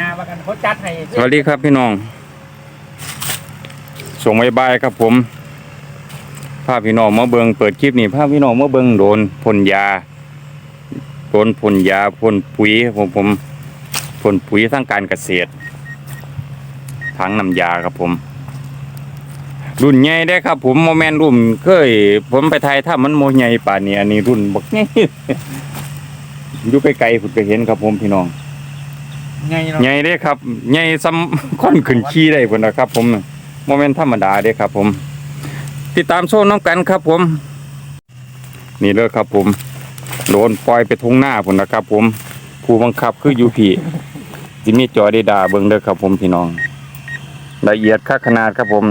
งาว่ากันเขาจัดให้สวัสดีครับพี่น้อง ส่งใบบายครับผมพาพพี่น้องมาเบิงเปิดคลิปนี่พาพี่น้องมาเบิงโดนพ่นยาโดนพ่นยาพ่นปุ๋ยผมผมพ่นปุ๋ยทางการเกษตรทั้งน้ำยาครับผม รุ่นใหญ่ได้ครับ ผมโมแมนรุ่นเคย ผมไปไทยถ้ามันโมใหญ่ป่านนี้อันนี้รุ่นบักใหญ่อยู่ไกลๆผมก็เห็นครับผมพี่น้อง ไงเนาะใหญ่เด้ครับใหญ่ซ้ำคนขึ้นขี้ได้พุ่นนะครับ ผมโมเมนต์ธรรมดาเด้ครับ ผม ติดตามโซนน้องกันครับ ผม นี่เลยครับ ผมโดนปล่อยไปทุ่งหน้าพุ่นนะครับ ผม ผู้บังคับคือยูพีจิมีจอได้ดาเบิ่งเด้อครับ ผมพี่น้อง ละเอียดค่าขนาดครับผม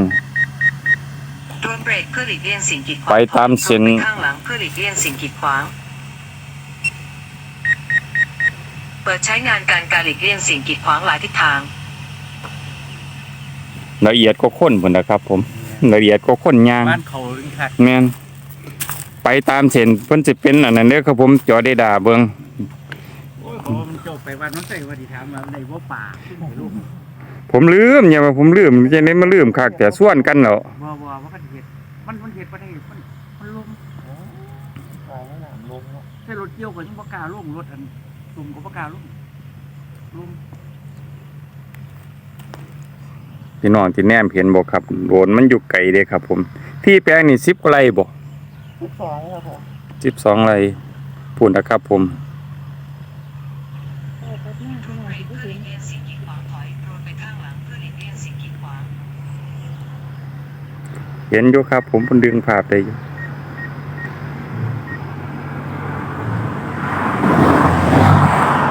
โดนเบรกเพื่อหลีกเลี่ยงสิ่งกีดขวางไปตามเส้นไปข้างหลังเพื่อหลีกเลี่ยงสิ่งกีดขวาง เปิดใช้งานการการหลีกเลี่ยงสิ่งกีดขวางหลายทิศทาง ละเอียดก็ข้นพุ่นนะครับผม ละเอียดก็ข้นยางบ้านเขาลึงคักแม่นไปตามเส้นเพิ่นสิเป็นอันนั้นเด้อครับผมจอได้ดาเบิ่งโอ้ยเขามันจบไปวันนั้นใส่วันที่ถามมาในว่าป่าขึ้นไปลูกผมลืมอย่ามาผมลืมจะได้มาลืมคักแต่ส่วนกันแล้วบ่บ่ว่ากันเห็ดมันมันเห็ดประเทศมันมันลมใช่รถเกี่ยวกับยังบ่กล้าลงรถอัน ตุ่มก็บ่กล้าลงลมพี่น้องที่แนมเห็นบ่ครับโดนมันอยู่ไกลเด้ครับ ผม ที่แปลงนี่สิบกว่าไร่บ่สิบสองครับผมสิบสองไร่พูนนะครับ ผมโดนเบรกเพื่อหลีกเลี่ยงสิ่งกีดขวางถอยโดนไปข้างหลังเพื่อหลีกเลี่ยงสิ่งกีดขวางเห็นอยู่ครับ ผมเพิ่นดึงภาพได้อยู่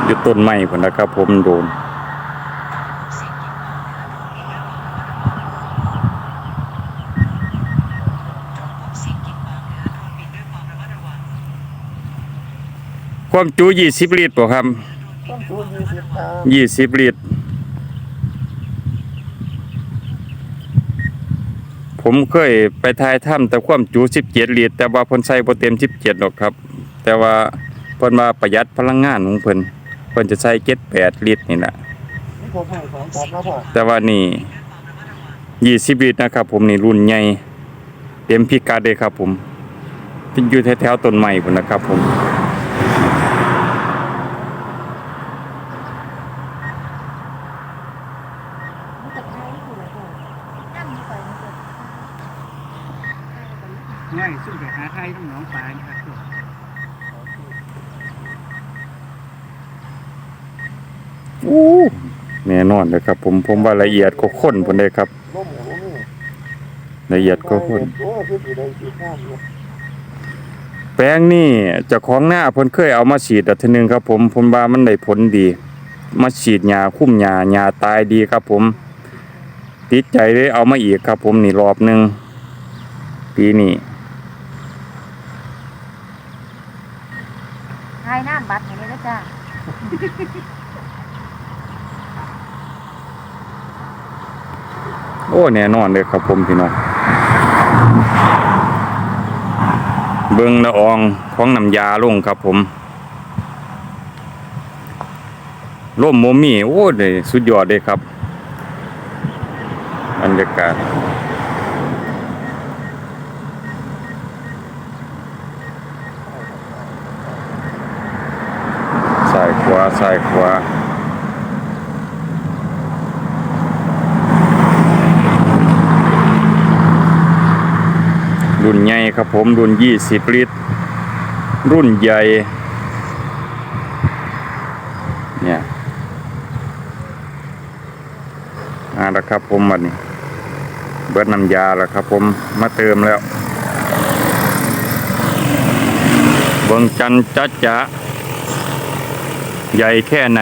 อยู่ต้นไม้พุ่นนะครับ ผมโดนสิ่งกีดขวางจงพบสิ่งกีดขวางเหนือโดนบินด้วยความระมัดระวังความจุ20ลิตรบ่ครับต้นทุนยี่สิบครับยี่สิบลิตร ผมเคยไปทายถ้ำแต่ความจุสิบเจ็ดลิตร แต่ว่าเพิ่นใส่บ่เต็มสิบเจ็ดหรอกครับ แต่ว่าเพิ่นว่าประหยัดพลังงานของเพิ่นเพิ่นจะใส่เจ็ดแปดลิตรนี่แหละนี่ผมให้สองตับแล้วพ่อแต่ว่านี่ยี่สิบลิตรนะครับ ผมนี่รุ่นใหญ่เต็มพิกัดเลยครับ ผมที่อยู่แถวๆต้นไม้พุ่นนะครับ ผม ง่ายซึ่งไปหาไทยต้องหนองปลาครับ อู้แน่น อนเลยครับ ผมผมว่าละเอียดก็ข้นพุ่นเลยครับ ละเอียดก็ข้นแป้งนี่จ้าของหน้าเพิ่นเคยเอามาฉีดอันทีหนึงครับ ผมผมว่ามันได้ผลดี มาฉีดยาคุ้มยายาตายดีครับ ผมติดใจเลยเอามาอีกครับ ผมนี่รอบหนึ่งปีนี้ทายน้ำบัตรอย่างนี้แล้วจ้า อ้แน่นอนเลยครับผมพี่น้องเบิ่งละอองของน้ำยาลงครับผมร่มโมมี่โอ้เด้สุดยอดเลยครับบรรยากาศสายขวาสายขวา รุ่นใหญ่ครับผมรุ่นยี่สิบลิตร รุ่นใหญ่ เนี่ยอ่าแล้วครับผมวันนี้ เบิดน้ำยาแล้วครับผมมาเติมแล้วเบิงจันจัดจะใหญ่แค่ไหน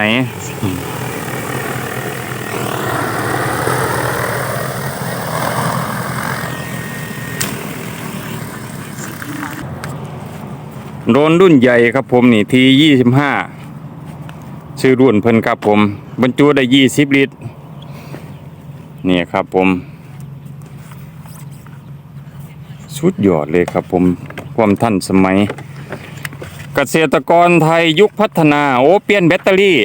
โดนรุ่นใหญ่ครับผมนี่ทียี่สิบห้าชื่อรุ่นเพิ่นครับผม บรรจุได้ยี่สิบลิตรนี่ครับผม สุดยอดเลยครับผมความทันสมัย เกษตรกรไทยยุคพัฒนา โอ้เปลี่ยนแบตเตอรี่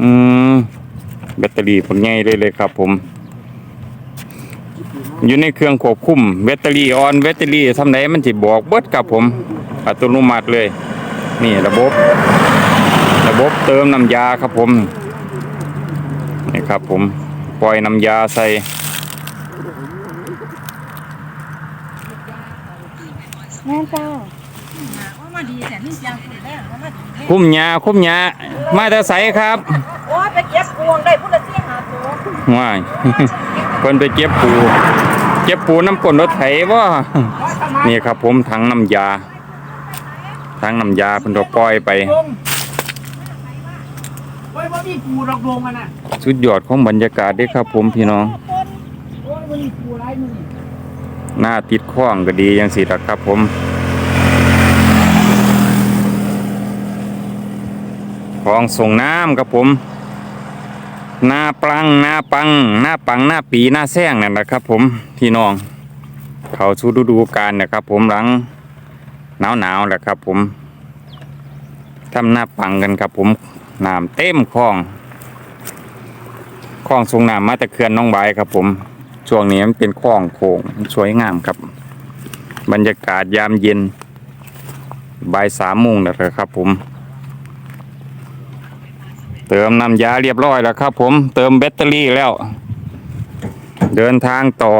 อืม แบตเตอรี่ผลใหญ่เลยเลยครับผม อยู่ในเครื่องควบคุมแบตเตอรี่ออนแบตเตอรี่ทำไหนมันสิบอกเบิดครับผม อัตโนมัติเลย นี่ระบบ ระบบเติมน้ำยาครับผมนี่ครับผมปล่อยน้ำยาใส่แม่จ้าว่ามาดีแต่นี่ยังคุยแล้วว่ามาดีแท้คุ้มยาคุ้มยามาแต่ใสครับ โอ้ยไปเก็บพวงได้พุทธเสียหาตัวว้าย เพิ่นไปเก็บปู เก็บปูน้ำก้นรถไถบ่นี่ครับ ผมถังน้ำยาถังน้ำยาเพิ่นก็ปล่อยไปลงโอ้ยบ่มีปูดอกลงมันน่ะสุดยอดของบรรยากาศเด้ครับ ผมพี่น้องโอ้ยบ่มีปูหลายมื้อนี่หน้าติดข้องก็ดีจังสิล่ะครับ ผมคลองส่งน้ำครับผมห น้าปลังหน้าปังหน้าปังหน้าปีหน้าแซงนั่นแหละครับ ผมพี่น้อง เขาชูฤดูกาลนะครับ ผมหลังหนาวหนาวๆแหละครับ ผมทำหน้าปังกันครับ ผมน้ำเต็มคลองคลองส่งน้ำมาต่เขื่อนน้องบครับ ผมช่วงนี้มันเป็นคลองโค้งสวยงามครับ บรรยากาศยามเย็นบ่ายสามโมงนะครับผม เติมน้ำยาเรียบร้อยแล้วครับ ผมเติมแบตเตอรี่แล้ว เดินทางต่อ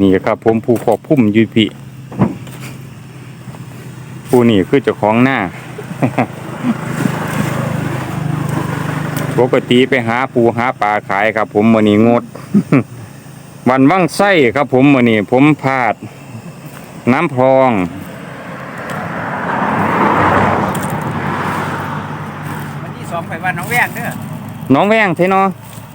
นี่ครับผมผู้ขอบพุ่มยูพีผู้นี่คือเจ้าของหน้าปกติไปหาปูหาปลาขายครับ ผมมือนี้งด วันว่างไส้ครับ ผมมือนี้ผมพลาด น้ำพอง วันที่ส องไปว่าน้องแวงเด้อน้องแวงเทเนาะ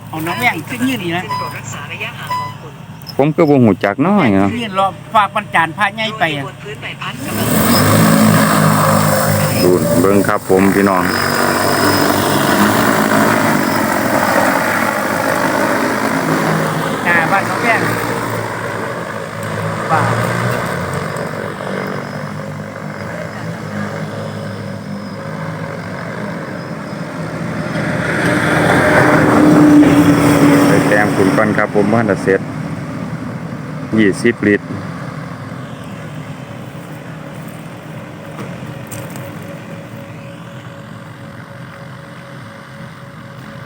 เอาน้องแวงขึ้นยืนนี่นะซึ่งโปรดรักษาระยะห่างของคุณผมก็บ่หูจักน้อยเนาะยืนรอฝากบรรจานพระใหญ่ไปอะบนพื้นใบพัดกำลังดูเบิ่งครับผมพี่น้อง หน้าบ้านน้องแวงป่า ไปแต้มคุณก่อนครับ ผมว่าจะเสร็จยี่สิบลิตร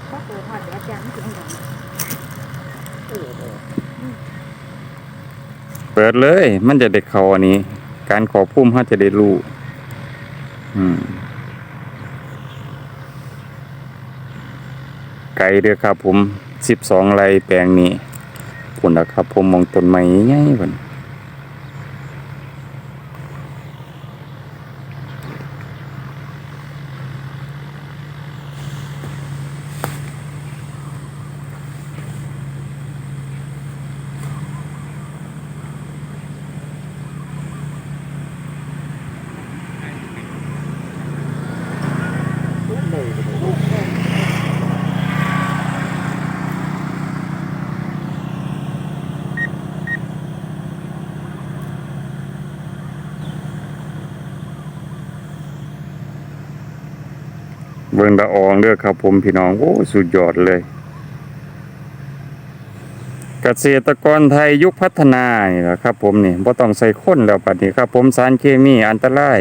ก็เปิดหอดแดดจ้าไม่ถึงหรอกเปิดเลย มันจะได้เขาอันนี้ การขอพุ่มเขาจะได้รู้อืมไกลเด้อครับผม สิบสองไร่แปลงนี้พุ่นนะครับผมมองต้นไม้ใหญ่ๆพุ่น เบิ่งละอองเด้อครับผมพี่น้อง โอ้สุดยอดเลย เกษตรกรไทยยุคพัฒนานี่แหละครับผมนี่บ่ต้องใส่ข้นแล้วปัดนี้ครับ ผมสารเคมีอันตราย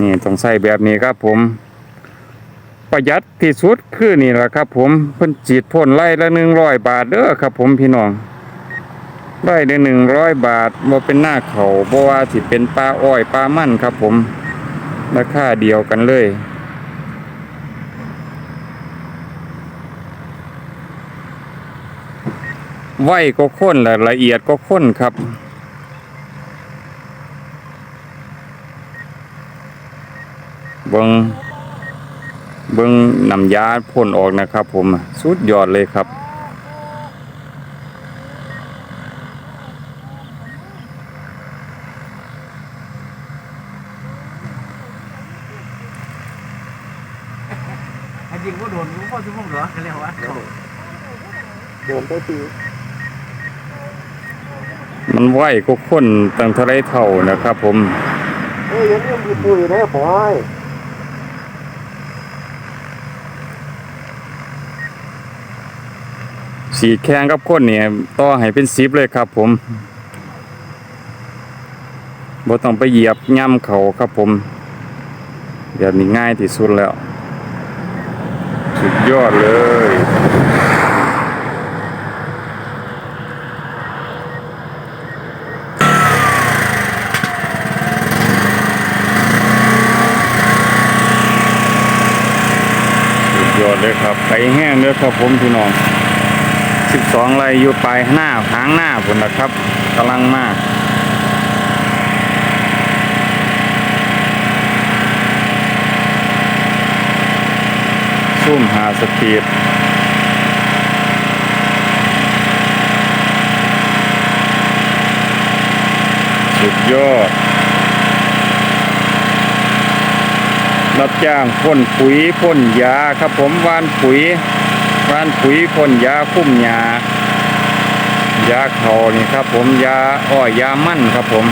นี่ต้องใส่แบบนี้ครับผม ประหยัดที่สุดคือนี่แหละครับ ผมเพิ่นฉีดพ่นไร่ละ100บาทเด้อครับ ผมพี่น้องไร่ละ100บาทบ่เป็นหน้าเขาบ่ว่าสิเป็นปลาอ้อยปลามันครับ ผมราคาเดียวกันเลย ไวก็ข้นและละเอียดก็ข้นครับ เบิงเบิงน้ำยาพ่นออกนะครับ ผมสุดยอดเลยครับอันจริงว่าโดนรู้พ่อชั่วโมงเหรอกันแล้ววะเดินไปตี มันไวก็ข้นตั้งเทะเลเท่านะครับ ผมเอ้ยอยังนี้มีปุ๋ยนะบอยสีแข้งกับก้นเนี่ยต่อให้เป็นซิปเลยครับ ผมบ่ต้องไปเหยียบย่ำเขาครับผมแบบนี้ง่ายที่สุดแล้ว สุดยอดเลย สุดยอดเลยครับ ไปแห้งเลยครับผมพี่น้อง12ไรอยู่ปลายหน้าหางหน้าผลนะครับกำลังมากซุ่มหาสปีดสุดยอด รับจ้างพ่นปุ๋ยพ่นยาครับผมวานปุ๋ยวานปุ๋ยพ่นยาคุ้มยายาเขานี่ครับผมยาอ้อยยามั่นครับผม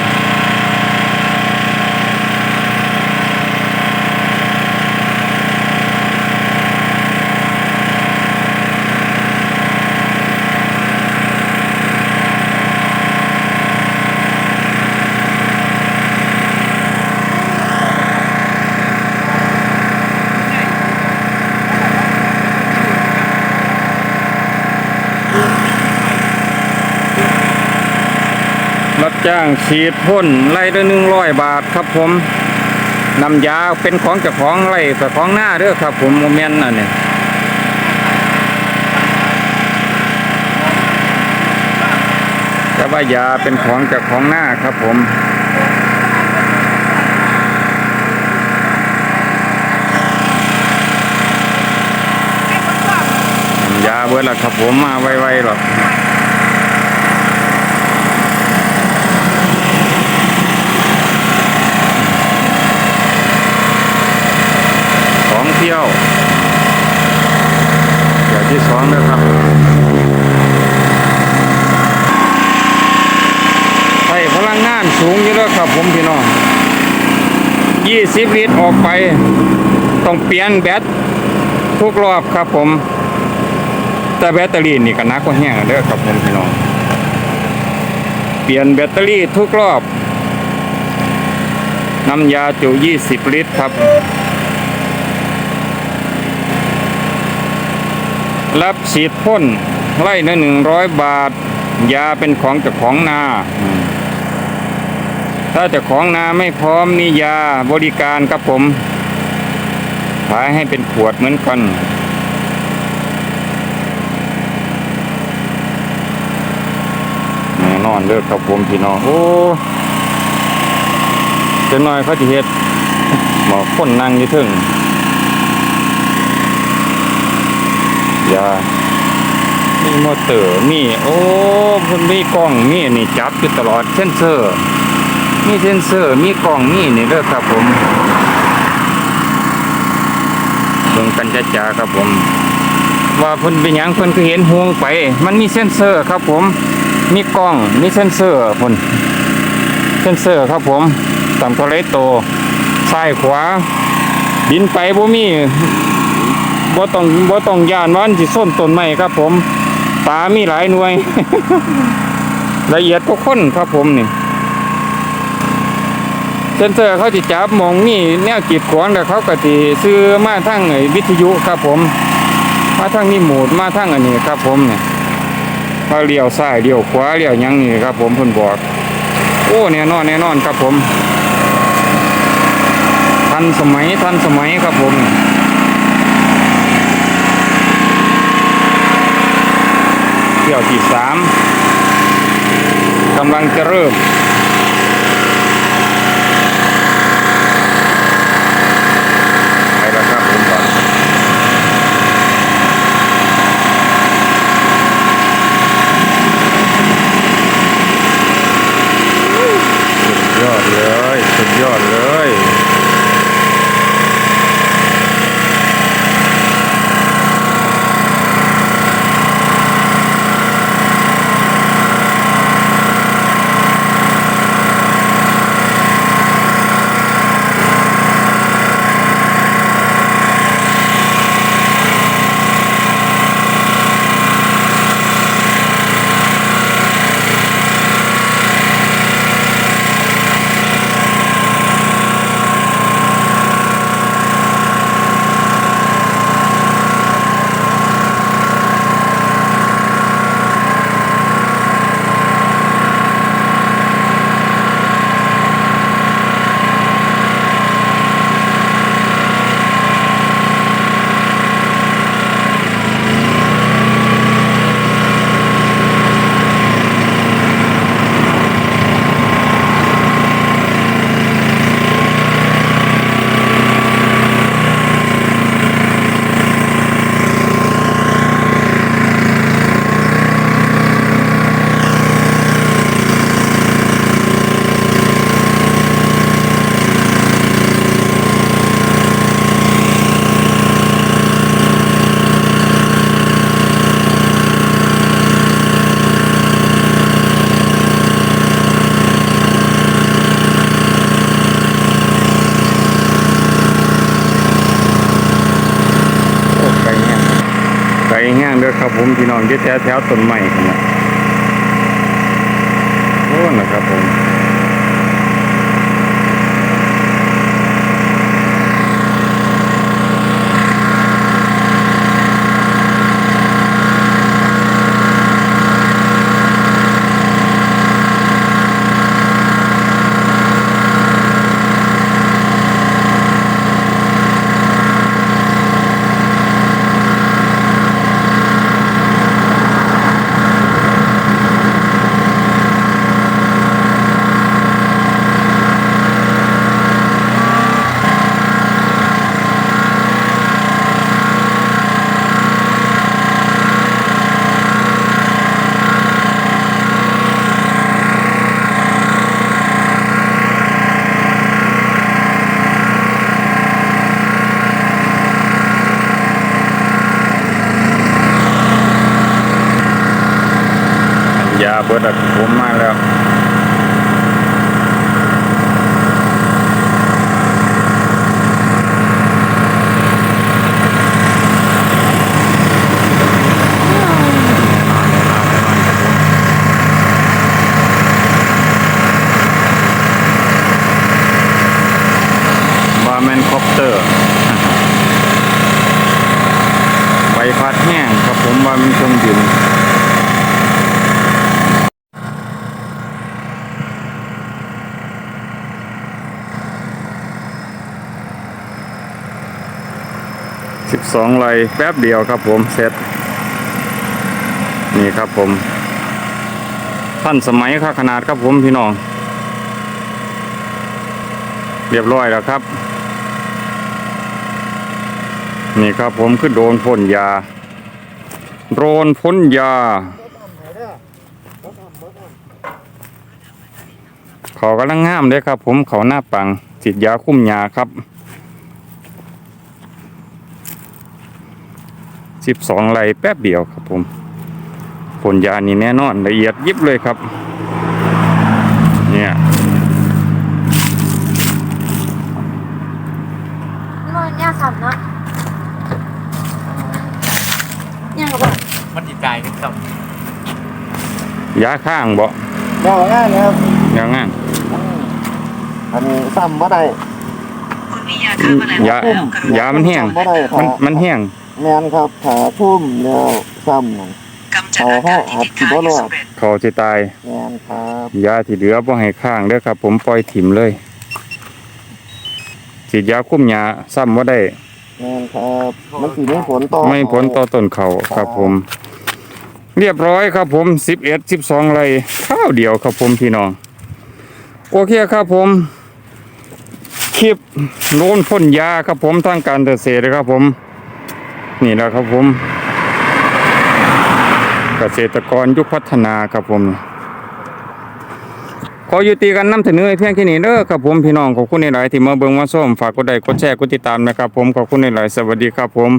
างฉีดพ่นไล่ละหนึ่งร้อยบาทครับผมนำยาเป็นของจ้าของไร่แต่ของหน้าเด้อครับ ผมโมเมนต์น่ะเนี่ยแต่ว่ายาเป็นของจ้าของหน้าครับผมยาเบิดละครับผมมาไวๆหรอก สอง เที่ยวเที่ยวที่สองนะครับใช้พลังงานสูงอยู่แล้วครับผมพี่น้องยี่สิบลิตรออกไป ต้องเปลี่ยนแบตทุกรอบครับผม แต่แบตเตอรี่นี่ก็นักกว่าแห้งเด้อครับผมพี่น้อง เปลี่ยนแบตเตอรี่ทุกรอบ น้ำยาจุ 20 ลิตรครับ รับฉีดพ่นไล่ละหนึ่งร้อยบาท ยาเป็นของเจ้าของนา ถ้าเจ้าของนาไม่พร้อมมียาบริการครับผมขายให้เป็นขวดเหมือนกันแน่นอนเลิกครับผมพี่น้อง โอ้จะน้อยเขาจะเฮ็ดหมอคนนั่งยู่ถึง ยา มีมอเตอร์ มี โอ้เพิ่นมีกล้อง มีนี่จับอยู่ตลอดเซนเซอร์ มีเซนเซอร์ มีกล้อง มีนี่เด้อครับผมเบิ่งกันจ้าๆครับผม ว่าเพิ่นเป็นยังเพิ่นคือเห็นห่วงไป มันมีเซนเซอร์ครับผม มีกล้อง มีเซนเซอร์เพิ่นเซนเซอร์ครับผมตามตัวเลขโตซ้ายขวาดินไปบ่มี บ่ต้องบ่ต้องยานว่ามันสิส้นต้นไม้ครับ ผมตามีหลายหน่วย ละเอียดทุกคนครับผมนี่เซนเซอร์เขาสิจับมองมีแนวกีดขวางแล้วเขาก็สิซื้อมาทางไอ้วิทยุครับผม มาทางนี่หมดมาทางอันนี้ครับ ผมเนี่ยมาเลี้ยวซ้ายเลี้ยวขวาเลี้ยวยังนี่ครับ ผมเพิ่นบอกโอ้แน่นอนแน่นอนครับผม ทันสมัยทันสมัยครับผม ที่ยวที่สามกำลังจะเริ่ม ไปแล้วครับผมก่อนสุดยอดเลย สุดยอดเลย แห้ง เด้อครับผมพี่น้องที่แถวแถวต้นไม้กันนะโอ้นะครับผม ยาเบิดอะผมมาแล้ว บาร์แมนคอปเตอร์ ใบพัดแห้งครับผมว่ามันเครื่องบิน สองไลแป๊บเดียวครับผมเสร็จ นี่ครับผมท่านสมัยค่าขนาดครับผมพี่น้อง เรียบร้อยแล้วครับ นี่ครับผมคือโดนพ่นยา โดนพ่นยาเขากำลังงามเลยครับผมเขาหน้าปังฉีดยาคุ้มยาครับ สิบสองไลแป๊บเดียวครับผมพ่นยานี่แน่นอนละเอียดยิบเลยครับ เนี่ยนอนยาขับเนาะยังกับว่ามันติดใจกันครับยาข้างบ่เดี๋ยวง่ายนะครับยาง่างอันนี้ซ้ำบ่ได้คุณมียาฆ่าแมลงยาแล้วกรุณยามันแห้งบ่ได้มันค่ะมันแห้ง แมนครับขาทุ่มแล้วซ้ำนั่นกำจัดอาการที่ติดค้างอย่างสำเร็จเขาจะตายแมนครับยาที่เหลือบ่ให้ข้างเด้อครับ ผมปล่อยถิ่มเลยฉีดยาคุมยาซ้ำบ่ได้ แมนครับมันสิไม่ผลต่อไม่ผลต่อต้นเขาครับผม เรียบร้อยครับผมสิบเอ็ดสิบสองไรข้าวเดียวครับผมพี่น้อง โอเคครับผม คลิปโน้นพ่นยาครับผมทางการเกษตรนะครับผม นี่แหละครับผม เกษตรกรยุคพัฒนาครับผมขอยุติกันนำเสนอเพียงแค่นี้เด้อครับผมพี่น้องขอบคุณในหลายที่มาเบิ่งมาส้มฝากกดไลค์กดแชร์กดติดตามนะครับผมขอบคุณในหลายสวัสดีครับผม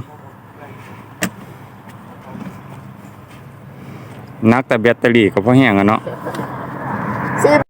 นักแต่แบตเตอรี่ก็พอแห้งอะเนาะ